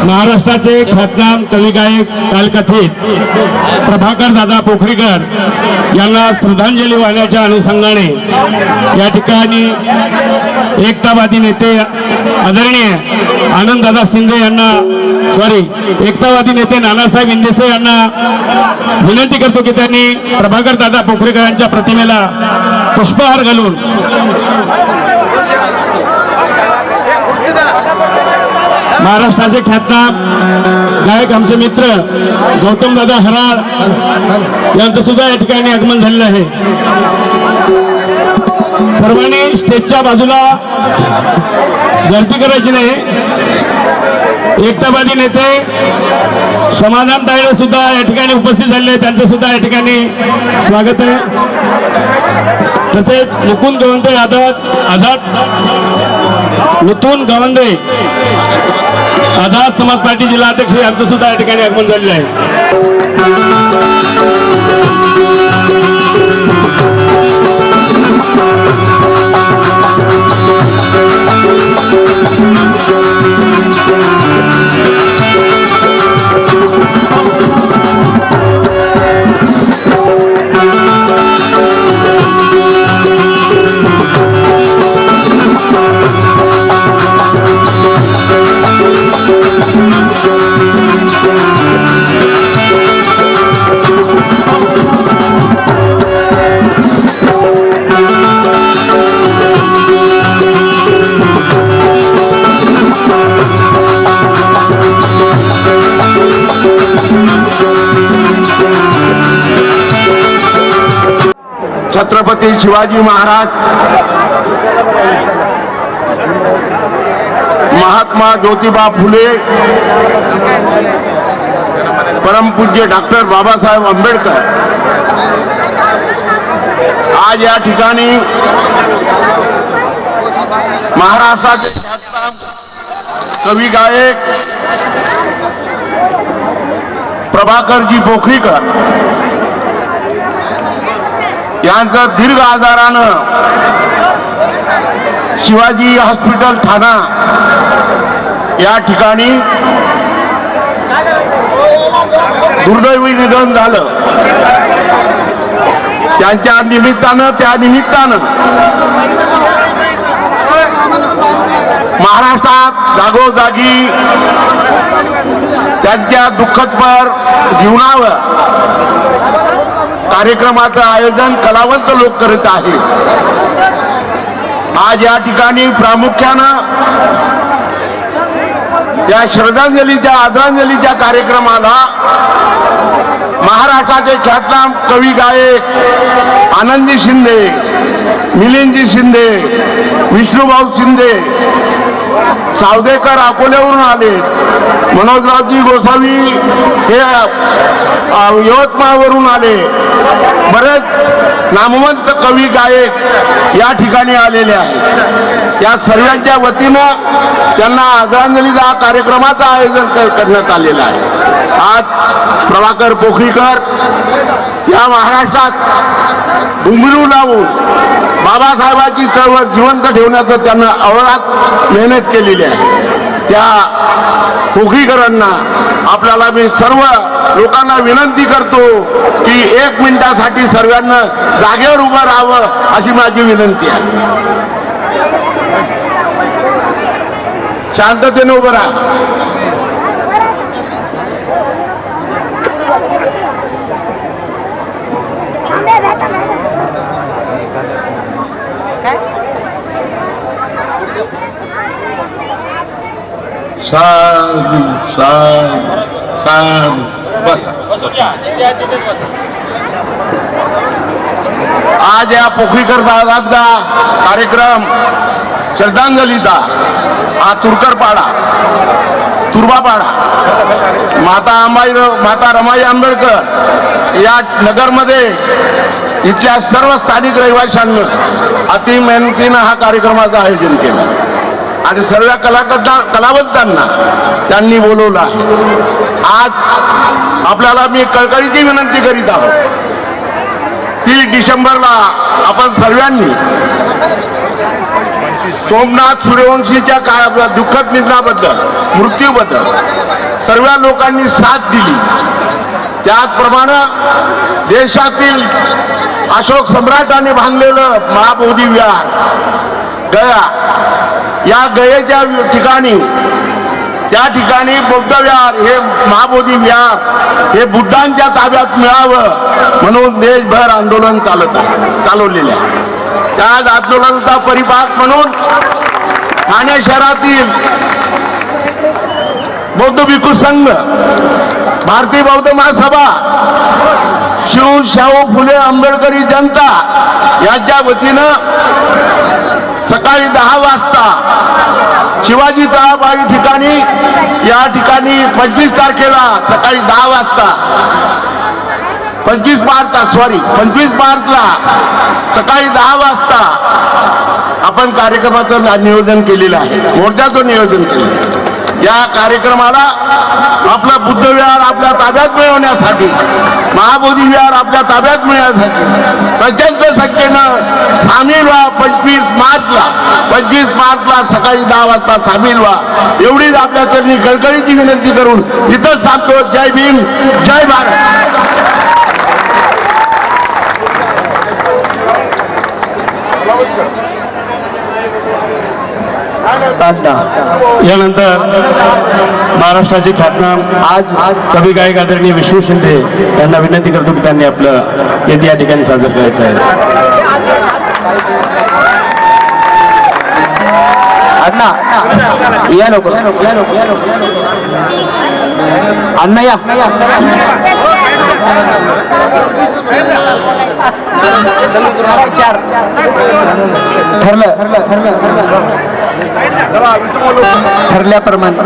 महाराष्ट्राचे ख्यातनाम कवी गायक कालकथित प्रभाकर दादा पोखरीकर यांना श्रद्धांजली वाहण्याच्या अनुषंगाने या ठिकाणी एकतावादी नेते आदरणीय आनंददादा शिंदे यांना सॉरी एकतावादी नेते नानासाहेब इंदेसे यांना विनंती करतो की त्यांनी प्रभाकर दादा पोखरेकर यांच्या प्रतिमेला पुष्पहार घालून महाराष्ट्राचे ख्यातनाम गायक आमचे मित्र गौतम दादा हराळ यांचं सुद्धा या ठिकाणी आगमन झालेलं आहे. सर्वांनी स्टेजच्या बाजूला गर्दी करायची नाही. एकतावादी नेते समाधान तायडे सुद्धा या ठिकाणी उपस्थित झालेले त्यांचं सुद्धा या ठिकाणी स्वागत आहे. तसेच मुकुंद गवंदे यादव आझाद नूतन गवंदे. आझाद समाज पार्टी जिल्हा अध्यक्ष यांचं सुद्धा या ठिकाणी आगमन झालेलं आहे. छत्रपती शिवाजी महाराज महात्मा ज्योतिबा फुले परमपूज्य डॉक्टर बाबासाहेब आंबेडकर. आज या ठिकाणी महाराष्ट्राचे कवी गायक प्रभाकरजी पोखरीकर यांचं दीर्घ आजारानं शिवाजी हॉस्पिटल ठाणा या ठिकाणी दुर्दैवी निधन झालं. त्यांच्या निमित्तानं त्या निमित्तानं महाराष्ट्रात जागोजागी त्यांच्या दुःखदपर जीवनावर कार्यक्रमाचं आयोजन कलावंत लोक करत आहेत. आज या ठिकाणी प्रामुख्यानं या श्रद्धांजलीच्या आदरांजलीच्या कार्यक्रमाला महाराष्ट्राचे ख्यातनाम कवी गायक आनंदजी शिंदे मिलिंदजी शिंदे विष्णुभाऊ शिंदे सावदेकर अकोल्यावरून आले. मनोजरावजी गोसावी हे यवतमाळवरून आले. बरेच नामवंत कवी गायक या ठिकाणी आलेले आहेत. या सर्वांच्या वतीनं त्यांना आदरांजलीचा कार्यक्रमाचं आयोजन करण्यात आलेलं आहे. आज प्रभाकर पोखरीकर या महाराष्ट्रात घुंगरू लावून बाबासाहेबांची चळवळ जिवंत ठेवण्याचं त्यांना अवरात मेहनत केलेली आहे. त्या पोखरीकरांना आपल्याला मी सर्व लोकांना विनंती करतो की एक मिनिटासाठी सर्वांना जागेवर उभं राहावं अशी माझी विनंती आहे. शांततेने उभं राहा. साधू साधू साधू बसा. आज या पोखरीकर दादाचा कार्यक्रम श्रद्धांजलीचा हा तुरकरपाडा पाडा माता अंबाई माता रमाई आंबेडकर या नगरमध्ये इथल्या सर्व स्थानिक रहिवाशांनी अति मेहनतीनं हा कार्यक्रमाचं आयोजन केलं. आणि सर्व कलाकर्ता कलावंतांना त्यांनी बोलवलं आहे. आज आपल्याला मी कळकळीची विनंती करीत आहोत. तीस डिसेंबरला आपण सर्वांनी सोमनाथ सूर्यवंशीच्या काळा दुःखद निधनाबद्दल मृत्यूबद्दल सर्व लोकांनी साथ दिली. त्याचप्रमाणे देशातील अशोक सम्राटाने बांधलेलं महाबोधी विहार गया. या गयेच्या ठिकाणी त्या ठिकाणी बौद्ध विहार हे महाबोधी विहार हे बुद्धांच्या ताब्यात मिळावं म्हणून देशभर आंदोलन चालत आहे चालवलेले आहे. त्या आंदोलनाचा परिपाक म्हणून ठाणे शहरातील बौद्ध भिकू संघ भारतीय बौद्ध महासभा शिव शाहू फुले आंबेडकरी जनता यांच्या वतीनं सकाळी दहा वाजता शिवाजी तळाबाई ठिकाणी या ठिकाणी पंचवीस तारखेला सकाळी दहा वाजता पंचवीस मार्चला सॉरी पंचवीस मार्चला सकाळी दहा वाजता आपण कार्यक्रमाचं नियोजन केलेलं आहे. मोर्चाचं नियोजन केलं या कार्यक्रमाला आपला बुद्ध विहार आपल्या ताब्यात मिळवण्यासाठी महाबोधी विहार आपल्या ताब्यात मिळवण्यासाठी प्रचंड संख्येनं सामील व्हा पंचवीस मार्चला. पंचवीस मार्चला सकाळी दहा वाजता सामील व्हा. एवढीच आपल्या चरणी कळकळीची विनंती करून इथंच सांगतो जय भीम जय भारत. यानंतर महाराष्ट्राचे ख्यातनाम आज कवी गायक आदरणीय विष्णू शिंदे यांना विनंती करतो की त्यांनी आपलं गीत या ठिकाणी सादर करायचं आहे. अण्णा या लवकर. अण्णा या. ठरलं ठरल्याप्रमाणे.